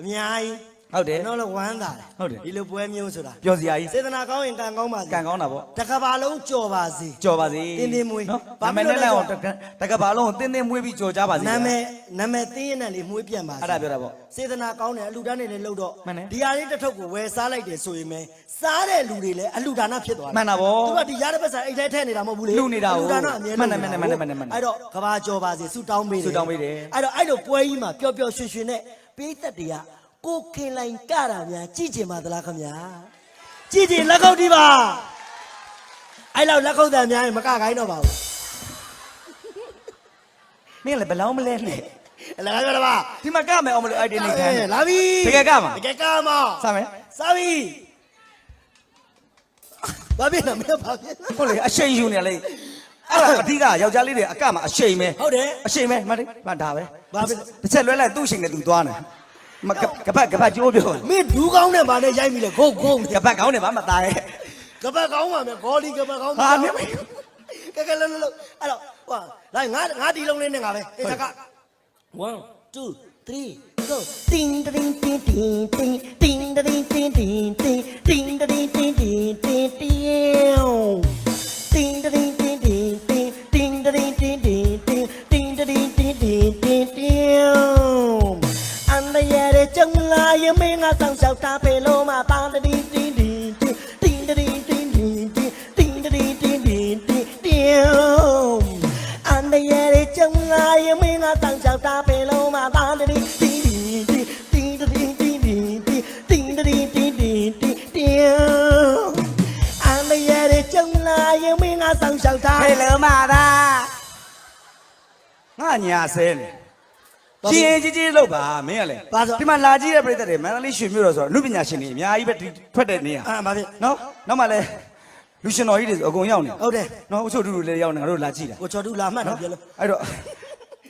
အများကြီးဟုတ်တယ်ကျွန်တော်လည်းဝမ်းသာတယ်ဟုတ်တယ်ဒီလိုပွဲမျိုးဆိုတာပျော်စရာကြီးစေတနာကောင်းရင်ကံကောင်းပါစေကံကောင်းတာပေါ့တစ်ကဘာလုံးကြော်ပါစေကြော်ပါစေတင်းတင်းမွေးနော်ဘာဘာဖြစ်မလို့နဲ့လဲလည်းအောင်တကတကဘာလုံးကိုတင်းတင်းမွေးပြီးကြော်ကြပါစေနာမည်နာမည်တင်းရင်နဲ့လေးမွေးပြန်ပါစေအဲ့ဒါပြောတာပေါ့စေတနာကောင်းတယ်အလူတန်းနေလည်းလှုပ်တော့မှန်တယ်ဒီဟာလေးတစ်ထုပ်ကိုဝယ်စားလိုက်တယ်ဆိုရင်ပဲစားတဲ့လူတွေလည်းအလူဒါနဖြစ်သွားတယ်မှန်တာပေါ့သူကဒီရတဲ့ပတ်စံအိတ်ထဲထည့်နေတာမဟုတ်ဘူးလေလူနေတာကိုအလူဒါနအမြဲမှန်တယ်မှန်တယ်မှန်တယ်မှန်တယ်မှန်တယ်အဲ့တော့ကဘာကြော်ပါစေဆုတောင်းပေးတယ်ဆုတောင်းပေးတယ်အဲ့တော့အဲ့လိုပွဲကြီးမှာပျော်ပျော်ရွှင်ရွှင်နဲ့ ပိသက်တွေကကိုခင်လိုင်ကြတာများကြည့်ကျင်ပါသလားခင်ဗျာကြည့်ကျင်လက်ခုပ်ဒီပါအဲ့လောက်လက်ခုပ်တန်များရင်မကခိုင်းတော့ပါဘူးမင်းလည်းဘယ်လောက်မလဲနဲ့အလကားပြောတာပါဒီမှာကမယ်အောင်မလို့အိုက်တင်နေခံအေးလာပြီတကယ်ကမှာတကယ်ကမှာစမယ်စပြီဘာဖြစ်လဲမင်းဘာဖြစ်လဲဟုတ်လေအရှိန်ယူနေလေ အဲ့ဒါအဓိကယောက်ျားလေးတွေအကမှာအရှိန်ပဲဟုတ်တယ်အရှိန်ပဲမတ်မဒါပဲဘာဖြစ်လဲတစ်ချက်လွဲလိုက်သူ့အရှိန်နဲ့သူသွားနေမကကပတ်ကပတ်ကျိုးပြောမင်းဒူးကောင်းနဲ့ဗာနဲ့ရိုက်ပြီလေဂုတ်ဂုတ်ကပတ်ကောင်းတယ်ဗာမသားရဲ့ကပတ်ကောင်းပါမယ်ဂေါ်လီကပတ်ကောင်းဟာမင်းမကဲကဲလုံးလုံးအဲ့တော့ဟိုလိုက်ငါငါဒီလုံးလေးနဲ့ငါပဲတေချာက1 2 3 go တင်းတင်းတင်းတင်းတင်းတင်းတင်းတင်းတင်း လာရင်မင်းငါဆောင်လျှောက်တာဖေလို့မပါတင်းတင်းတင်းတင်းတင်းတင်းတင်းတင်းတင်းတင်းတင်းတင်းတင်းတင်းအန်ရရဲ့ကျုံလာရင်မင်းငါဆောင်လျှောက်တာဖေလို့မပါတင်းတင်းတင်းတင်းတင်းတင်းတင်းတင်းတင်းတင်းတင်းတင်းတင်းအန်ရရဲ့ကျုံလာရင်မင်းငါဆောင်လျှောက်တာဟဲ့လောမသားငါညာဆဲနေ ကြည်ရင်ကြီးကြီးလောက်ပါမင်းကလည်းဘာဆိုဒီမှာလာကြည့်တဲ့ပြည်သက်တွေမန္တလေးရွှေမြို့တော်ဆိုတော့အနုပညာရှင်တွေအများကြီးပဲဒီထွက်တဲ့နေရအာဘာဖြစ်နော်နောက်မှလည်းလူရှင်တော်ကြီးတွေဆိုအကုန်ရောက်နေဟုတ်တယ်နော်အချို့တူတူလေးရောက်နေငါတို့လာကြည့်တာကိုချော်တူလာမှတ်တယ်ပြောလို့အဲ့တော့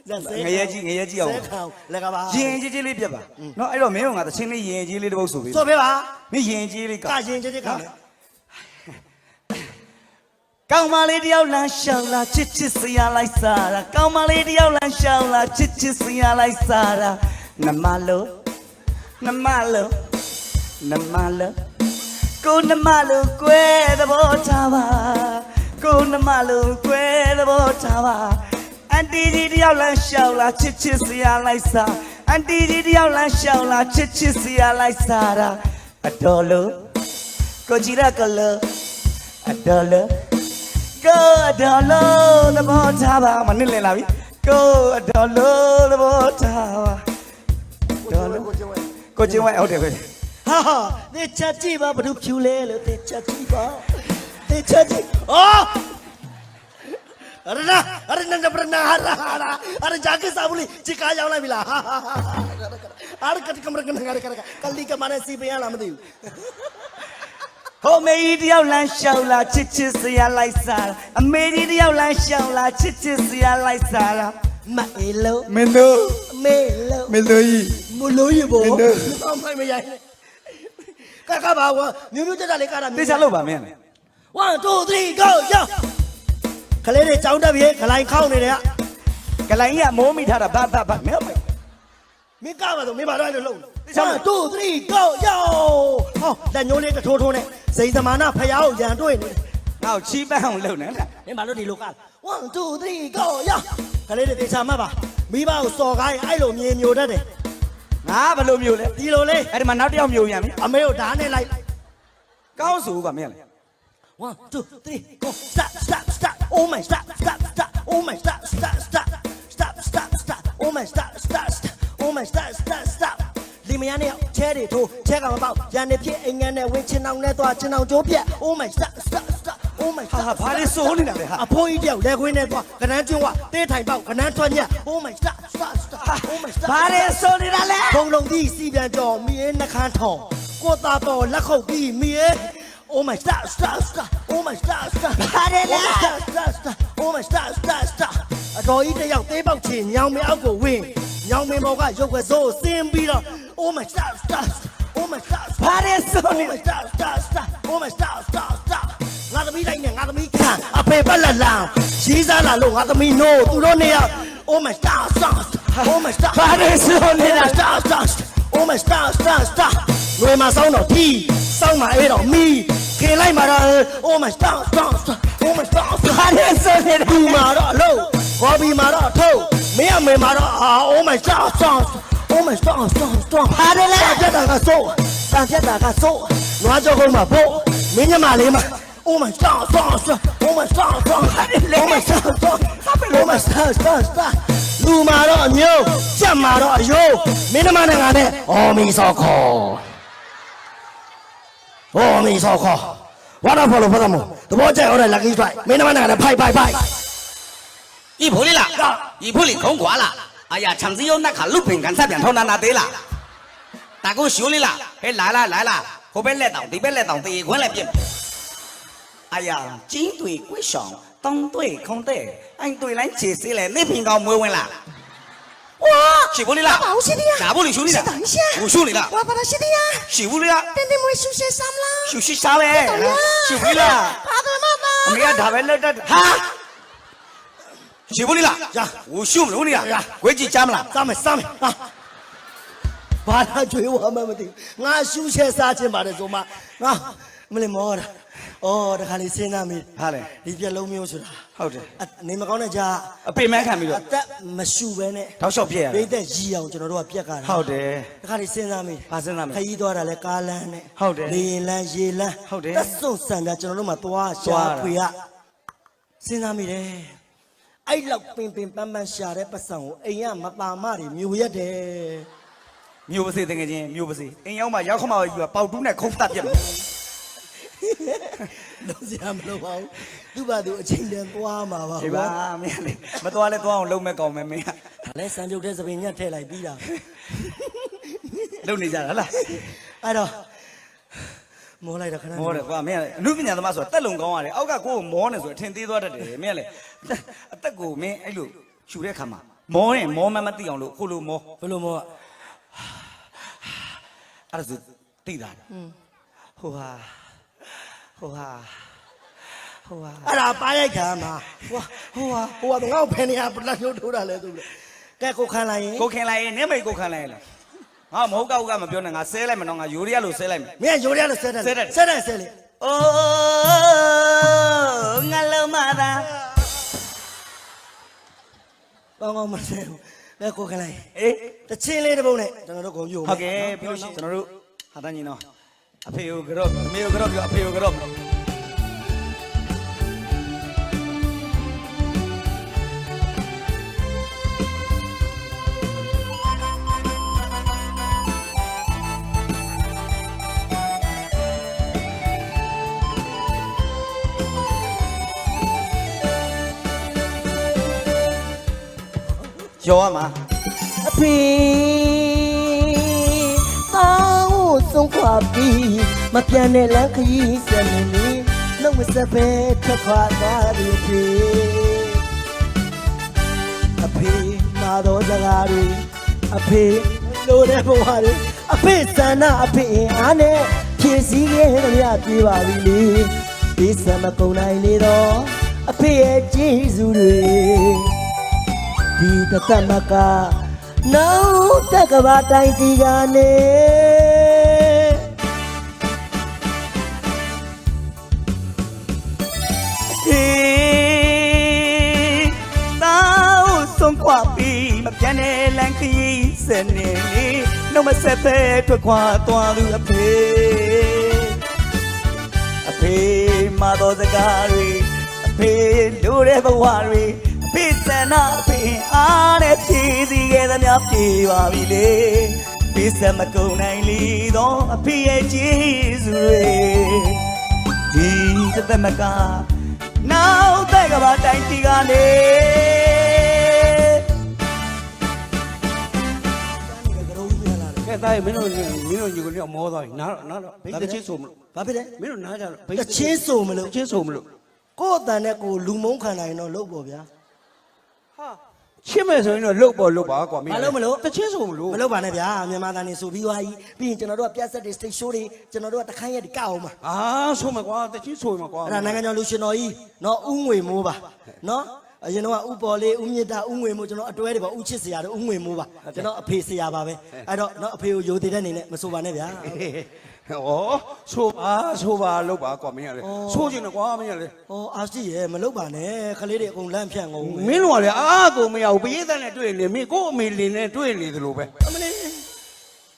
ဇက်ဆဲငရဲကြီးငရဲကြီးအောင်ဆဲခံလက်ကပါရင်ကြီးကြီးလေးပြက်ပါနော်အဲ့တော့မင်းကငါသချင်းလေးရင်ကြီးလေးတစ်ပုတ်ဆိုပေးဆိုပေးပါမင်းရင်ကြီးလေးကကရင်ချစ်ချစ်ကမယ် ကောင်းမလေးတယောက်လမ်းရှောင်းလာချစ်ချစ်စရာလိုက်စားတာကောင်းမလေးတယောက်လမ်းရှောင်းလာချစ်ချစ်စရာလိုက်စားတာနမလို့နမလို့နမလို့ကိုနမလို့ကွယ်သဘောထားပါကိုနမလို့ကွယ်သဘောထားပါအန်တီကြီးတယောက်လမ်းရှောင်းလာချစ်ချစ်စရာလိုက်စားအန်တီကြီးတယောက်လမ်းရှောင်းလာချစ်ချစ်စရာလိုက်စားတာအတော်လို့ကိုကြည်ရကလို့အတော်လို့ ကိုအတော်လို့သဘောထားပါမနစ်လည်လာပြီကိုအတော်လို့သဘောထားပါတော်လို့ကိုကျင်းဝဲဟုတ်တယ်ပဲဟာဟာနေချက်ကြည့်ပါဘ누구ဖြူလဲလို့နေချက်ကြည့်ပါနေချက်ကြည့်အော်အရနာအရနာနပရနာဟာဟာအရဂျာကိစာဘူးလီချစ်ကားရောက်လိုက်ပြီလားဟာဟာဟာအရကတကမရကနငါရကကလီကမနဲ့စီပရလားမသိဘူး ဟိုမေကြီးတယောက်လမ်းရှောင်းလာချစ်ချစ်စရာလိုက်စားအမေကြီးတယောက်လမ်းရှောင်းလာချစ်ချစ်စရာလိုက်စားတာမအေလုံးမင်းတို့အမေလုံးမင်းတို့ကြီး မလို့ရဘောမင်းတို့အမိုင်မရိုင်းနဲ့ကကပါဝမျိုးမျိုးတက်တက်လေးကားတာတေချာလို့ပါမင်း 1 2 3 go ရခလေးတွေကြောင်းတက်ပြီခလိုင်းခေါင်းနေတယ်ကကလိုင်းကြီးကမိုးမိထားတာဘာဘာဘာမင်းမင်းကပါဆိုမင်းပါတော့လို့လုံး1 2 3 go ရဟော လက်ညိုးလေးတထိုးထိုးနဲ့စိန်သမာနာဖျားကိုရန်တွေ့နေတယ်ငါ့ကိုချီးပန်းအောင်လုပ်နေလားမင်းဘာလို့ဒီလိုက1 2 3 go ရခလေးတွေတေချာမှတ်ပါမိဘကိုစော်ကားရင်အဲ့လိုမြေမျိုးတတ်တယ်ငါဘယ်လိုမျိုးလဲဒီလိုလေးအဲ့ဒီမှာနောက်တစ်ယောက်မျိုးပြန်ပြီအမေကိုဓာတ်နဲ့လိုက်ကောင်းဆိုကမင်းလေ One, two, three, go. Stop, stop, stop. Oh my, stop, stop, stop. Oh my, stop, stop, stop. Stop, stop, stop. Oh my, stop, stop, stop. Oh my, stop, stop, stop. လီမယာနဲ့ချဲတွေထိုးချဲကောင်ပေါက်ရန်နေဖြစ်အိမ်ငန်းနဲ့ဝင်းချင်အောင်နဲ့သွားချင်အောင်ကြိုးပြက် Oh my, stop, stop, stop. Oh my, ဟာ stop. ဟာဘာလဲစိုးနေတာလဲဟာအဖိုးကြီးတယောက်လက်ခွင်းနဲ့သွားကနန်းကျွန်းဝတေးထိုင်ပေါက်ကနန်းထွက်ညက် Oh my, stop, stop, stop. Oh my, stop. ဘာလဲစိုးနေတာလဲဘုံလုံးကြီးစီပြန်ကြော်မီးနှခမ်းထောင်ကိုသားပေါ်လက်ခုပ်ပြီးမီး Oh my stop stop stop Oh my stop stop ဘာလဲလဲ Oh my stop stop stop Oh my stop stop stop အတော်ကြီးတစ်ယောက်သေးပေါက်ချင်ညောင်မအောက်ကိုဝင် ညောင်မင်းဘောကရုပ်ကစိုးဆင်းပြီးတော့ Oh my stop stop stop Oh my stop stop ဘာလဲစိုးနေ Oh my stop stop stop Oh my stop stop stop ငါသမီးတိုင်းနဲ့ငါသမီးခံအဖေပတ်လက်လောင်ရေးစားလာလို့ငါသမီးနိုးသူတို့နေရ Oh my stop stop stop Oh my stop ဘာလဲစိုးနေ Oh တာ my stop stop stop Oh my stop star star ငွေမှာစောင်းတော့ဒီစောင်းမှာအေးတော့မီခင်လိုက်မှာတော့ oh my star star star oh my star star ဟာတဲ့ဆိုနေတယ်ဒီမှာတော့အလို့ဘော်ဘီမှာတော့အထုတ် မင်းအမေမှာတော့အာ oh my star star oh my star star star ဟာတယ်လေတန်ပြတ်တာကစိုးတန်ပြတ်တာကစိုးနွားကြောကုန်းမှာဖို့မင်းညမလေးမှာ Oh my star star star Oh my star star Oh my star star Oh my star star star လူမာတော့အမျိုးကြက်မာတော့အယိုးမင်းနှမနဲ့ငါနဲ့အော်မီဆောက်ခေါ်အော်မီဆောက်ခေါ်ဝါနာဖော်လို့ဖတ်မတဘောကြိုက်ဟောတဲ့ lucky strike မင်းနှမနဲ့ငါနဲ့ဖိုက်ဖိုက်ဖိုက် 一铺里啦，一铺里空挂啦。哎呀，厂子有那卡路平干菜扁头那那对啦，大哥修理啦，哎来了来了，后边来当地边来这地过来边。哎呀，军对归上，当对空对，俺对来解释嘞，那平高没问啦。我洗玻璃啦，我洗的呀，了玻不修理的。等一下，我修理的，我把它洗的呀，洗玻璃啦。等你们休息啥啦？休息啥嘞？洗玻璃啦。爬得慢吗？没有，他们那那哈。修不里了呀，规矩加么了？ စားမယ်စားမယ်ဟာဘာသာကြွေးဝါမှမသိဘူးငါရှူးချက်စားခြင်းပါတယ်ဆိုမှငါမလေးမောတာအော်တခါလေးစဉ်းစားမိ ဟာလေ ဒီပြက်လုံးမျိုးဆိုတာ ဟုတ်တယ် အနေမကောင်းတဲ့ကြာ အပင်မခံပြီးတော့ အသက်မရှူပဲနဲ့ တောက်လျှောက်ပြည့်ရ ပိ တယ် တ်သက်ရီအောင်ကျွန်တော်တို့ကပြက်ကတာ ဟုတ်တယ် တခါလေးစဉ်းစားမိ ဘာစဉ်းစားမိ ခရီးသွားတာလဲကားလမ်းနဲ့ ဟုတ်တယ် လေရင်လမ်းရေလမ်း ဟုတ်တယ် သက်စွန့်ဆန်တာကျွန်တော်တို့မှသွားရှာ သွားတာ ဖွေရစဉ်းစားမိတယ် အဲ့လောက်ပင်ပင်ပန်းပန်းရှာတဲ့ပတ်စံကိုအိမ်ကမပါမတွေမြူရက်တယ်မျိုးပစေတကယ်ချင်းမျိုးပစေအိမ်ရောက်မှရောက်ခမယူပေါက်တူးနဲ့ခုံတက်ပြတ်မယ်လုံးစရာမလိုပါဘူးသူ့ဘာသူအချိန်တန်သွားမှာပါဒီပါမင်းလေမတော်လဲတော့အောင်လုံးမဲ့ကောင်းမယ်မင်းကဒါလဲစံပြုတ်တဲ့သပင်ညက်ထည့်လိုက်ပြီးတာလုံနေကြတာလားအဲ့တော့ မောလိုက်တော့ခဏမောတယ်ကွာမင်းကအနုပညာသမားဆိုတာတက်လုံကောင်းရတယ်အောက်ကကိုယ်မောနေဆိုအထင်သေးသွားတတ်တယ်မင်းကလေအသက်ကိုမင်းအဲ့လိုရှူတဲ့ခါမှာမောရင်မောမမသိအောင်လို့ခုလိုမောဘယ်လိုမောအဲ့ဒါဆိုသိတာဟိုဟာဟိုဟာဟိုဟာအဲ့ဒါပါရိုက်ခံမှာဟိုဟိုဟာဟိုဟာငါ့ကိုဖယ်နေရပလက်လို့ထိုးတာလဲသူကဲကိုခံလိုက်ရင်ကိုခင်လိုက်ရင်နင်းမိတ်ကိုခံလိုက်ရင်လား ငါမဟုတ်ကောက်ကမပြောနဲ့ငါဆဲလိုက်မယ်နော်ငါယူရီးယားလို့ဆဲလိုက်မယ် မင်းရိုးရလို့ဆဲတယ်ဆဲတယ် ဆဲတယ်ဆဲလေအိုးငါလုံးမသာကောင်းကောင်းမဆဲဘူးလဲကိုခံလိုက်ရင်အေးတချင်းလေးတစ်ပုတ်နဲ့ကျွန်တော်တို့ကုန်ပြို့ဟုတ်ကဲ့ပြီးလို့ရှိရင်ကျွန်တော်တို့ဟာတန်းကြီးနော်အဖေကိုကတော့အမေကိုကတော့ပြောအဖေကိုက တော့ကျော်ရမှာအဖေတောင်းဆုံးခွာပြီးမပြန်တဲ့လမ်းခရီးစက်နေနေလုံးမစက်ပဲထွက်ခွာသွားပြီအဖေအဖေမာတော်စကားတွေအဖေလိုတဲ့ဘဝတွေအဖေစန္ဒအဖေအင်အားနဲ့ဖြည့်စည်းခဲ့ကြရပြေပါပြီလေဒီစမကုံနိုင်လေတော့အဖေရဲ့ကျေးဇူးတွေ ဒီတသမကနောက်တကဘာတိုင်းဒီကနေဖေတောင်းဆုံးခွာပြီးမပြန်တဲ့လမ်းခရီးစနေလေနှုတ်မဆက်ပဲထွက်ခွာသွားသူအဖေအဖေမတော်စကားတွေအဖေလိုတဲ့ဘဝတွေ အဖေစံနာအဖေအားနဲ့ဖြည့်စည်းခဲ့သမျှပြေပါပြီလေပြစမကုန်နိုင်လီတော့အဖေရဲ့ကျေးဇူးတွေဒီတသမကနောက်တဲ့ကဘာတိုင်းတီကနေကတော့ပြလာတယ်ကဲသားရေမင်းတို့မင်းတို့ညီကိုလေးမောသွားပြီနားတော့နားတော့ဘိတ်တချင်းဆိုမလို့ဘာဖြစ်လဲမင်းတို့နားကြတော့ဘိတ်တချင်းဆိုမလို့တချင်းဆိုမလို့ကိုယ့်အတန်နဲ့ကိုယ်လူမုန်းခံနိုင်တော့လုပ်ပေါ့ဗျာ ဟာချစ်မယ်ဆိုရင်တော့လှုပ်ပေါ်လှုပ်ပါကွာမင်းဘာလို့မလို့တချင်းဆိုမလို့မလုပ်ပါနဲ့ဗျာမြန်မာသားနေဆိုပြီးသွားပြီပြီးရင်ကျွန်တော်တို့ကပြတ်ဆက်တွေ state show တွေကျွန်တော်တို့ကတခန်းရက်ဒီကောက်အောင်ပါအာဆိုမှာကွာတချင်းဆိုမှာကွာအဲ့ဒါနိုင်ငံကျော်လူရှင်တော်ကြီးနော်ဥငွေမိုးပါနော်အရင်တော့ကဥပေါ်လေးဥမြင့်တာဥငွေမို့ကျွန်တော်အတွဲတွေပါဥချစ်စရာတို့ဥငွေမိုးပါကျွန်တော်အဖေစရာပါပဲအဲ့တော့နော်အဖေကိုယိုသေးတဲ့အနေနဲ့မဆိုပါနဲ့ဗျာ ဩဆိုပါဆိုပါလို့ပါကွာမင်းကလေဆိုချင်တယ်ကွာမင်းကလေဟောအားရှိရဲ့မလုပ်ပါနဲ့ခလေးတွေအကုန်လန့်ဖြန့်ကုန်မင်းတို့ကလေအားကိုမရဘူးပရိသတ်နဲ့တွေ့နေမင်းကို့အမေလင်နဲ့တွေ့နေသလိုပဲအမလေး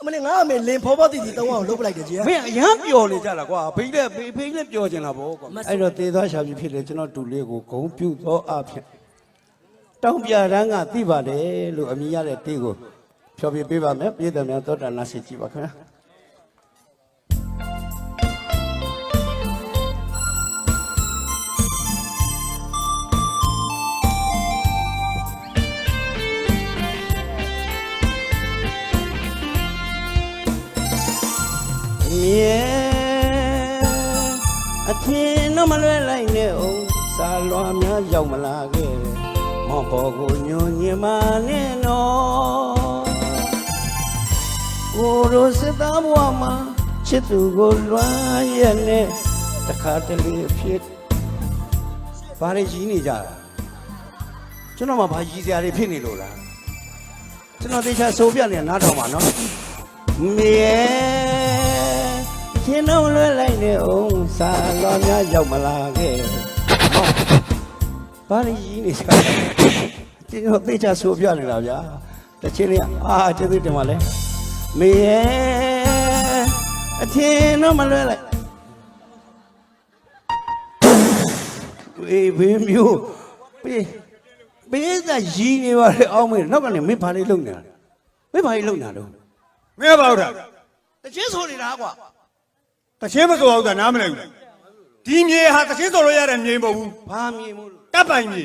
အမလေးငါအမေလင်ဖောဖောတီတီတောင်းအောင်လုပ်ပလိုက်တယ်ကြီးမင်းအရန်ပျော်နေကြလားကွာဖိလက်ဖိဖိလက်ပျော်ချင်တာဗောကွာအဲ့တော့တေသွားရှာပြီးဖြစ်လေကျွန်တော်တူလေးကိုဂုံပြုတ်သောအဖြစ်တောင်းပြရန်ကသိပါတယ်လို့အမိရတဲ့တေးကိုဖြောပြပေးပါမယ်ပြည်သူများသောတာနာစီကြည့်ပါခင်ဗျာ ရောက်မလာခဲ့မော်ပေါ်ကိုညွန်ညင်မနဲ့နော်ကိုရိုစသားဘဝမှာချစ်သူကိုလွမ်းရဲ့နဲ့တခါတလေဖြစ်ဘာလဲကြီးနေကြတာကျွန်တော်မှဘာကြီးစရာတွေဖြစ်နေလို့လားကျွန်တော်တေချာဆိုပြနေနားထောင်ပါနော်မြေရှင်တော့လွယ်လိုက်နေအောင်စာလောများရောက်မလာခဲ့ဟော ဘာလို့ကြီးနေစကားကျွန်တော်သိချဆိုပြနေတာဗျာတချင်းလေးအာကျေးဇူးတင်ပါလေမြေအထင်တော့မလွယ်လိုက်အေးဘေးမျိုးပေးပေးသာရီးနေပါလေအောင်းမေနောက်ကနေမင်းဘာလေးလုပ်နေတာမင်းဘာလေးလုပ်နေတာတော့မင်းကဘာလို့တာတချင်းဆိုနေတာကွာတချင်းမစိုးအောင်တာနားမလဲဘူးဒီမြေဟာတချင်းစိုးလို့ရတဲ့မြေမဟုတ်ဘူးဘာမြင်မို့လို့ တပ်ပိုင်မြေ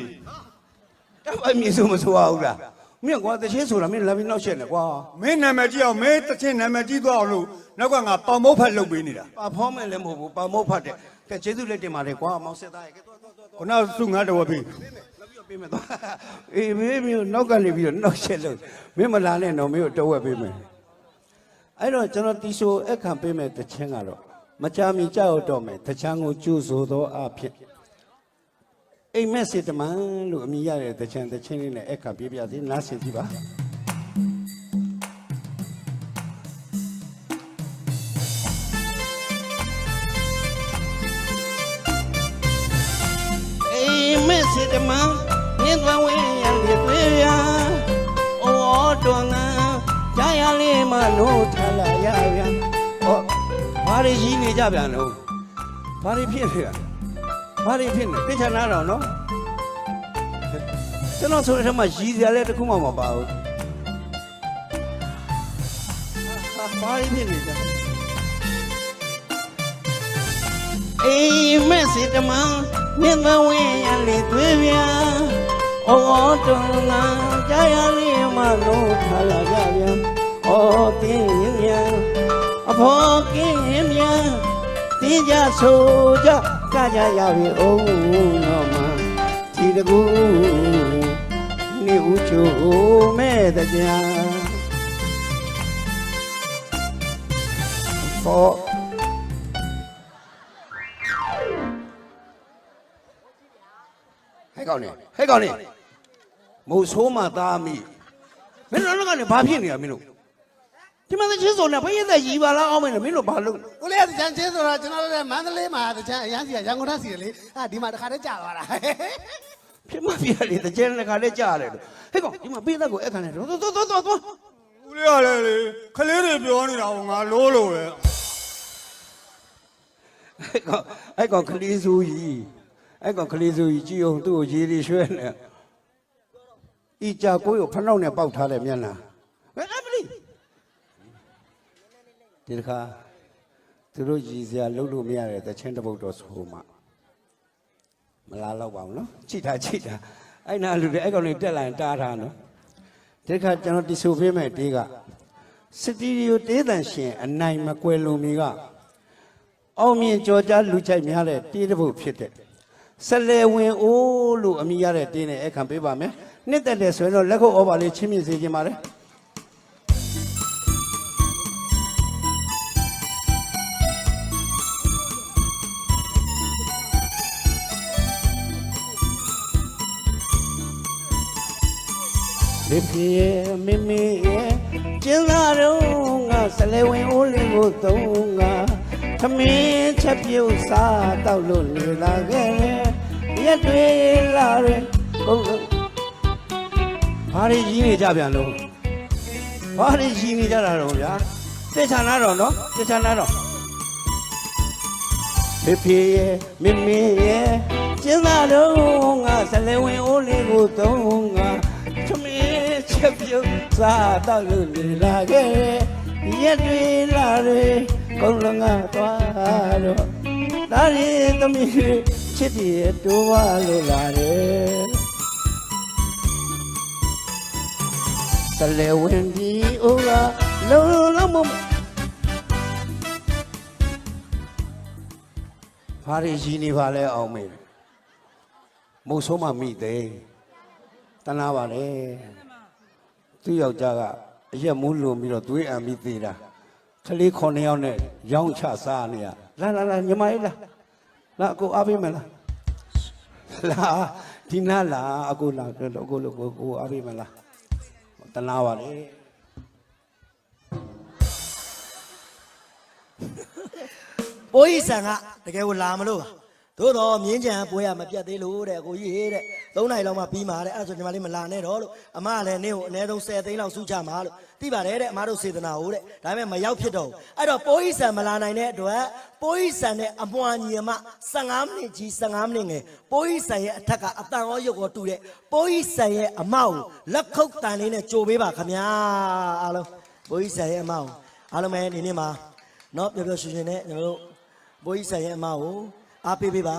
တပ်ပိုင်မြင်ဆိုမဆိုရဘူးလားမင်းကွာတချင်းဆိုတာမင်းလာပြီးနောက်ရှက်နေကွာမင်းနာမည်ကြည့်အောင်မင်းတချင်းနာမည်ကြည့်သွားအောင်လို့နောက်ကငါပေါင်မုတ်ဖက်လုပ်ပေးနေတာပါဖောင်းမယ်လည်းမဟုတ်ဘူးပါမုတ်ဖတ်တယ်ကဲကျေးဇူးလက်တင်ပါတယ်ကွာမောင်ဆက်သားရဲ့ကဲသွားသွားသွားခုနကစုငါတော်ပြီလာပြီးတော့ပေးမယ်သွားအေးမင်းမျိုးနောက်ကနေပြီးတော့နောက်ရှက်လို့မင်းမလာနဲ့တော့မင်းကိုတော့ဝက်ပေးမယ်အဲ့တော့ကျွန်တော်တီဆိုအခန့်ပေးမယ်တချင်းကတော့မကြမီကြောက်တော့မယ်တချမ်းကိုကျူဆိုသောအဖြစ် အိမ်မက်စစ်တမန်လို့အမည်ရတဲ့တချမ်းတချင်းလေးနဲ့အခန့်ပေးပြသေးနားဆင်ကြည့်ပါအိမ်မက်စစ်တမန်မြင်းသွားဝဲရံတွေတွေ့ရအော်တော်ငါကြားရလေးမလို့ထလာရပြန်ဟောဘာတွေကြီးနေကြပြန်လို့ဘာတွေဖြစ်နေတာ ဘာတွေဖြစ်နေသိချင်လားတော့နော်ကျွန်တော်ဆိုတဲ့ထက်မှရည်စရာလည်းတစ်ခုမှမပါဘူးဟာဘာတွေဖြစ်နေကြအိမ်မက်စစ်တမန်မြင်းသွားဝဲရံတွေတွေ့ပြန်အော်တုံလာကြာရလေးမလို့ထလာကြပြန်အော်တင်းရင်မြန်အဖော်ကင်းရင်မြန်တင်းကြဆိုကြ ကြကြရပြီအုံးတော့မှဒီတကူနေဦးချိုမဲ့တကြဖော်ဟဲ့ကောင်းနေဟဲ့ကောင်းနေမို့ဆိုးမသားမိမင်းတို့လည်းကနေဘာဖြစ်နေရမင်းတို့ ဒီမှာချင်းစုံနေဘယ်ရက်သက်ရီပါလားအောင်းမင်းတို့မင်းတို့ဘာလုပ်ကိုလေးကတချမ်းချင်းဆိုတော့ကျွန်တော်တို့လည်းမန္တလေးမှာတချမ်းအရန်စီရရန်ကုန်ထစီရလေအာဒီမှာတခါတည်းကြာသွားတာဖြစ်မပြလေတကြဲတစ်ခါလေးကြားရတယ်ဟဲ့ကောင်ဒီမှာပေးသက်ကိုအခန့်နေတော့တော့တော့တော့ဦးလေးကလည်းလေခလေးတွေပြောနေတာဟောငါလို့လို့ပဲအဲ့ကောင်အဲ့ကောင်ကလေးစုကြီးအဲ့ကောင်ကလေးစုကြီးကြည်အောင်သူ့ကိုရေးရီရွှဲနေဤကြကိုကိုဖနှောက်နဲ့ပေါက်ထားတဲ့မျက်နှာဘယ်အပလီ ဒီတစ်ခါသူတို့ရည်စရာလုပ်လို့မရတဲ့တချင်းတစ်ပုတ်တော့ဆိုမှမလားတော့ပါဘူးနော်ကြည့်တာကြည့်တာအဲ့နာလူတွေအဲ့ကောင်တွေတက်လာရင်တားထားနော်ဒီတစ်ခါကျွန်တော်တီဆိုပေးမယ်တေးကစတီဒီယိုတေးတန်ရှင် အနိုင်မကွယ်လွန်မီကအောင်မြင်ကြော်ကြားလူချိုက်များတဲ့တေးတစ်ပုတ်ဖြစ်တဲ့ဆလဲဝင်အိုးလို့အမည်ရတဲ့တင်းနဲ့အခန့်ပေးပါမယ်နှစ်သက်တယ်ဆိုရင်တော့လက်ခုပ်ဩဘာလေးချင်းမြင့်စေခြင်းပါတယ် ဖေဖေရဲ့မမေရဲ့ကျင်းလာတော့ငါဆလဲဝင်ဦးလေးကိုသုံးငါသမင်းချက်ပြုတ်စားတော့လို့နေလာခဲ့တယ်ရက်တွေလာရင်ကုန်လုံးဘာတွေကြီးနေကြပြန်လို့ဘာတွေကြီးနေကြတာတော့ဗျာသိချာနာတော့နော်သိချာနာတော့ဖေဖေရဲ့မမေရဲ့ကျင်းသာတော့ငါဆလဲဝင်အိုးလေးကိုသုံးငါသမီးချ က်ပြုတ်စားတော့လို့နေလာခဲ့ရက်တွေလာတွေကုန်လငါသွားတော့ဒါရီသမီးချစ်တယ်တိုးဝါလို့လာတယ်ဆလဲဝင်ဒီအိုးကလုံးလုံးမဘာတွေရည်နေပါလဲအောင်မေမုတ်ဆိုးမမိသေးတနာပါလေ သူ့ယောက်ျားကအရက်မူးလွန်ပြီးတော့သွေးအံပြီးသေးတာကလေးခုနှစ်ယောက်နဲ့ရောင်းချစားနေရလာလာလာညီမလေးလာလာအကိုအားပေးမလားလာဒီနာလာအကိုလာအကိုလို့ကိုကိုအားပေးမလားတနာပါလေပိုးဤဆန်ကတကယ်ကိုလာမလို့ပါ သို့တော့မြင်းကြံပွဲရမပြတ်သေးလို့တဲ့ကိုကြီးတဲ့၃နိုင်လောက်မှပြီးမှာတဲ့အဲ့ဒါဆိုညီမလေးမလာနဲ့တော့လို့အမကလည်းနင်းကိုအနည်းဆုံး10သိန်းလောက်စုချမှာလို့သိပါတယ်တဲ့အမတို့စေတနာဟုတ်တဲ့ဒါပေမဲ့မရောက်ဖြစ်တော့ဘူးအဲ့တော့ပိုးဤဆန်မလာနိုင်တဲ့အတွက်ပိုးဤဆန်နဲ့အမွာညီမ15မိနစ်ကြီး15မိနစ်ငယ်ပိုးဤဆန်ရဲ့အထက်ကအတန်ရောရုပ်ရောတူတဲ့ပိုးဤဆန်ရဲ့အမောက်ကိုလက်ခုပ်တန်လေးနဲ့ကြိုပေးပါခမညာအားလုံးပိုးဤဆန်ရဲ့အမောက်ကိုအားလုံးပဲဒီနေ့မှာနော်ပျော်ပျော်ရွှင်ရွှင်နဲ့ကျွန်တော်တို့ဘိုးကြီးဆန်ရဲ့အမကို အားပေးပေးပါ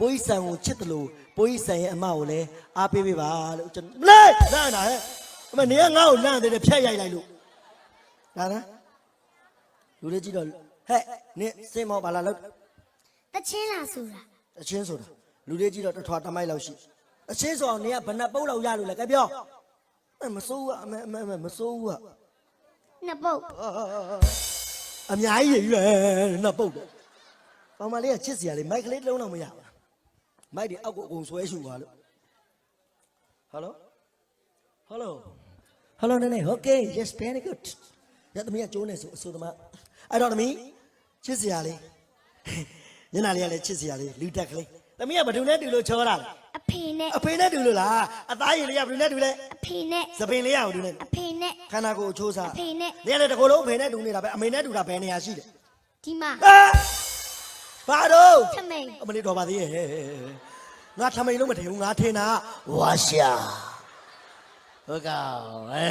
ဘိုးကြီးဆန်ကိုချစ်တယ်လို့ဘိုးကြီးဆန်ရဲ့အမကိုလည်းအားပေးပေးပါလို့ကျွန်တော်လေလန့်တာဟဲ့အမနေကငါ့ကိုလန့်တယ်ဖြတ်ရိုက်လိုက်လို့ဒါနော်လူလေးကြည့်တော့ဟဲ့နင်စင်မောပါလာလို့တချင်းလာဆိုတာအချင်းဆိုတာလူလေးကြည့်တော့တစ်ထွာတမိုက်လောက်ရှိအချင်းဆိုအောင်နေကဘယ်နှပုတ်လောက်ရလို့လဲကြပြောအဲမစိုးဘူးအမေအမေအမေမစိုးဘူးကနှစ်ပုတ်အများကြီးရည်ရွယ်နှစ်ပုတ်တယ် ကောင်မလေးကချစ်စရာလေးမိုက်ကလေးတစ်လုံးတော့မရဘူးမိုက်တွေအောက်ကိုအကုန်ဆွဲရှူပါလို့ဟယ်လိုဟယ်လိုဟယ်လိုနေနေโอเค yes very good ရသမီးကကျိုးနေဆိုအဆိုသမားအဲ့တော့သမီးချစ်စရာလေးညနာလေးကလည်းချစ်စရာလေးလူတက်ကလေးသမီးကဘယ်သူနဲ့တူလို့ချောတာလဲ အဖေနဲ့ အဖေနဲ့တူလို့လားအသားရည်လေးကဘယ်သူနဲ့တူလဲ အဖေနဲ့ သပင်လေးရအောင်တူနဲ့ အဖေနဲ့ ခန္ဓာကိုယ်အချိုးစား အဖေနဲ့ နေရာလေတစ်ကိုယ်လုံးအဖေနဲ့တူနေတာပဲအမေနဲ့တူတာဘယ်နေရာရှိတယ် ဒီမှာ ဟာ ဘာတော့ထမိန်အမလေးတော်ပါသေးရဲ့ငါထမိန်လုံးမထင်ဘူးငါထင်တာဝါရှာဟုတ်ကောင်အဲ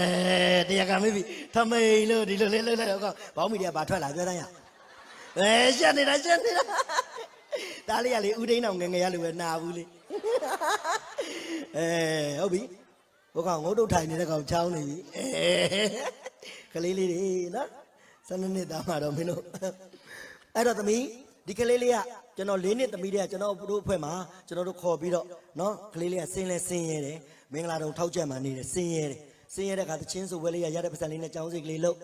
တရားကမေးပြီထမိန်လို့ဒီလိုလေးလေးလေးဟုတ်ကောင်ဘောင်းမီဒီယာဘာထွက်လာပြောတမ်းရအဲရှက်နေတာရှက်နေတာဒါလေးကလေဦးဒိန်းအောင်ငယ်ငယ်ရလို့ပဲနာဘူးလေအဲဟုတ်ပြီဟုတ်ကောင်ငုတ်တုတ်ထိုင်နေတဲ့ကောင်ချောင်းနေပြီအဲကလေးလေးတွေနော်ဆယ်နှစ်သားမှတော့မင်းတို့အဲ့တော့သမီး ဒီကလေးလေးကကျွန်တော်၄နှစ်သမီးတွေကကျွန်တော်တို့အဖွဲ့မှာကျွန်တော်တို့ခေါ်ပြီးတော့နော်ကလေးလေးကဆင်းလဲဆင်းရဲတယ်မင်္ဂလာတုံထောက်ချက်မှနေတယ်ဆင်းရဲတယ်ဆင်းရဲတဲ့အခါတချင်းဆိုပွဲလေးရရတဲ့ပတ်စံလေးနဲ့ကြောင်းစိတ်ကလေးလို့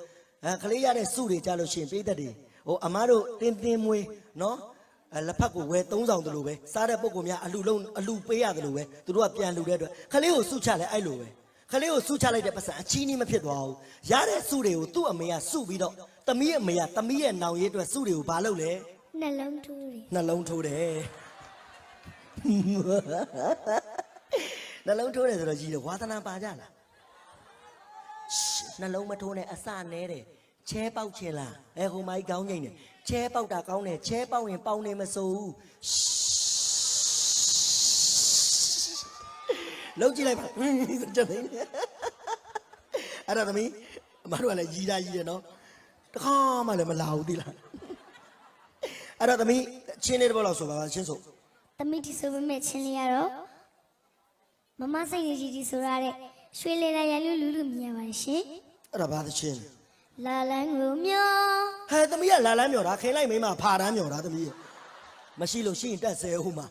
အဲကလေးရတဲ့စုတွေကြလို့ရှိရင်ပေးတတ်တယ်ဟိုအမားတို့တင်းတင်းမွေးနော်အဲလက်ဖက်ကိုဝယ်သုံးဆောင်တယ်လို့ပဲစားတဲ့ပုံကများအလူလုံးအလူပေးရတယ်လို့ပဲသူတို့ကပြန်လူတဲ့အတွက်ခလေးကိုစုချလဲအဲ့လိုပဲခလေးကိုစုချလိုက်တဲ့ပတ်စံအချီးနှီးမဖြစ်သွားဘူးရတဲ့စုတွေကိုသူ့အမေကစုပြီးတော့သမီးအမေကသမီးရဲ့နောင်ရည်အတွက်စုတွေကိုဘာလုပ်လဲ နှလုံးထိုးတယ်နှလုံးထိုးတယ်နှလုံးထိုးတယ်ဆိုတော့ကြီးတယ်ဝါသနာပါကြလားရှစ်နှလုံးမထိုးနဲ့အစနဲတယ်ချဲပေါက်ချင်လားအဲဟိုမိုက်ကောင်းငိမ့်တယ်ချဲပေါက်တာကောင်းတယ်ချဲပေါက်ရင်ပေါက်နေမစိုးဘူးလုံးကြည့်လိုက်ပါချက်သိနေအဲ့ဒါသမီးအမတို့ကလည်းရီးတာရီးတယ်နော်တခါမှလည်းမလာဘူးတိလား အဲ့တော့သမီးချင်းလေးတစ်ပုတ်လောက်ဆိုပါပါချင်းဆိုသမီးဒီဆိုပေမဲ့ချင်းလေးရတော့မမစိတ်နေကြီးကြီးဆိုရတဲ့ရွှေလေလာရလူလူလူမြင်ရပါတယ်ရှင်အဲ့ဒါဘာသချင်းလဲလာလန်းကိုမျောဟဲ့သမီးကလာလန်းမြော်တာခင်လိုက်မိမဖာတန်းမြော်တာသမီးရဲ့မရှိလို့ရှိရင်တက်ဆဲဟိုမှာ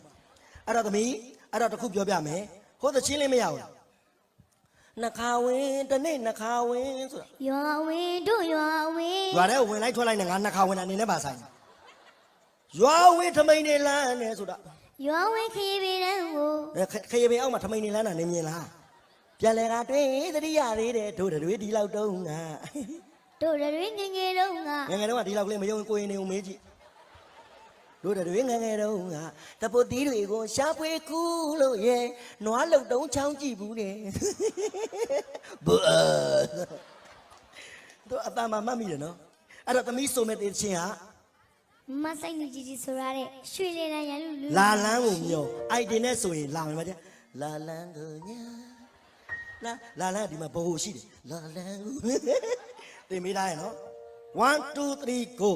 အဲ့တော့သမီးအဲ့တော့တစ်ခုပြောပြမယ်ဟိုသချင်းလေးမရဘူးလားနှခါဝင်တစ်နေ့နှခါဝင်ဆိုတာရွာဝင်တို့ရွာဝင်ရွာထဲကိုဝင်လိုက်ထွက်လိုက်နဲ့ငါနှခါဝင်တာနေနဲ့ပါဆိုင် ရွာဝင်ထမိန်နေလန်းနေဆိုတာရွာဝင်ခရီးပေတန်းကိုအဲခခရပေအောက်မှာထမိန်နေလန်းတာနေမြင်လားထပြန်လဲကတွင်သတိရသေးတယ်တို့တွေဒီလောက်တုံးကတို့တွေငယ်ငယ်တုန်းကငယ်ငယ်တုန်းကဒီလောက်ကလေးမယုံကိုရင်နေုံမေးကြည့်တို့တွေငယ်ငယ်တုန်းကတပုတ်သီးတွေကိုရှားပွေကူးလို့ရဲနွားလုံတုံးချောင်းကြည့်ဘူးတဲ့ဘူတို့အတမမှတ်မိတယ်နော်အဲ့တော့သမီးဆိုမဲ့တေချင်းဟာ မမဆိုင်နေကြီးကြီးဆိုရတဲ့ရွှေလေလာရန်လူလူလာလန်းကိုမျောအိုက်တင်နဲ့ဆိုရင်လာမယ်မတဲ့လာလန်းကိုညာလာလာလန်းဒီမှာဘိုးရှိတယ်လာလန်းကိုတင်မိသားရဲ့နော်1 2 3 go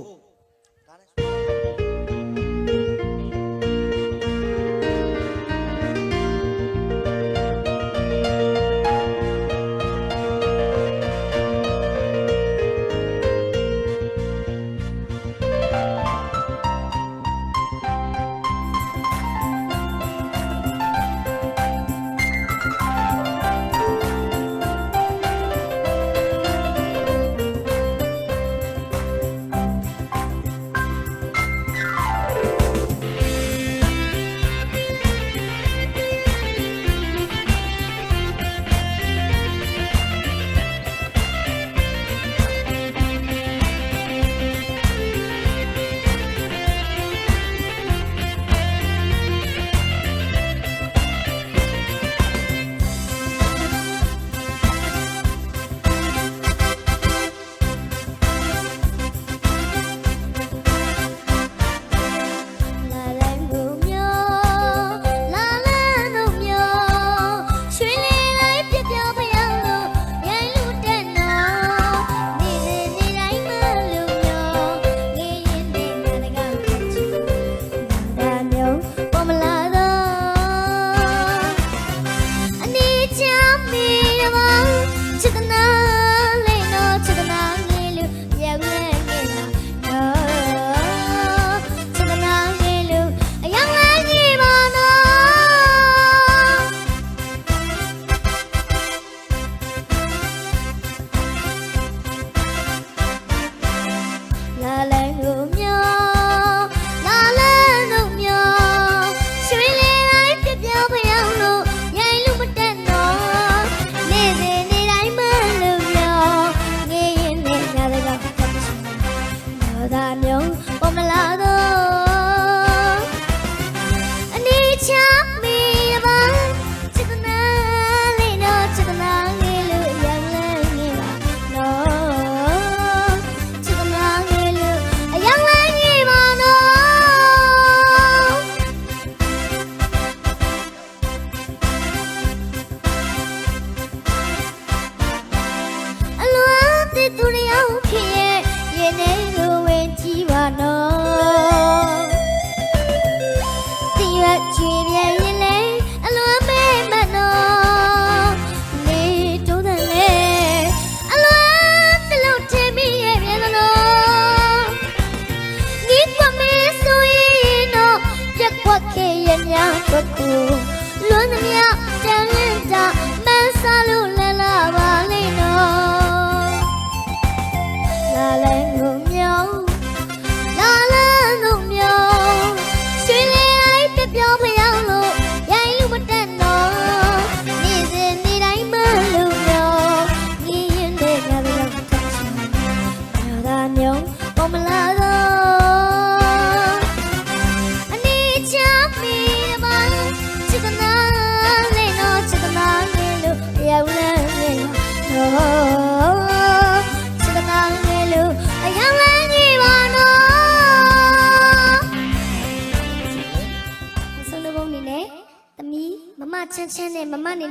လာလန်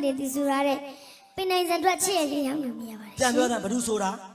မ်းချမ်းနဲ့မမနေနေဒီဆိုရတဲ့ပင်နိုင်စံအတွက်ချစ်ရည်ရောင်းလို့မြင်ရပါတယ်ပြန်ပြောတာဘ누구ဆိုတာ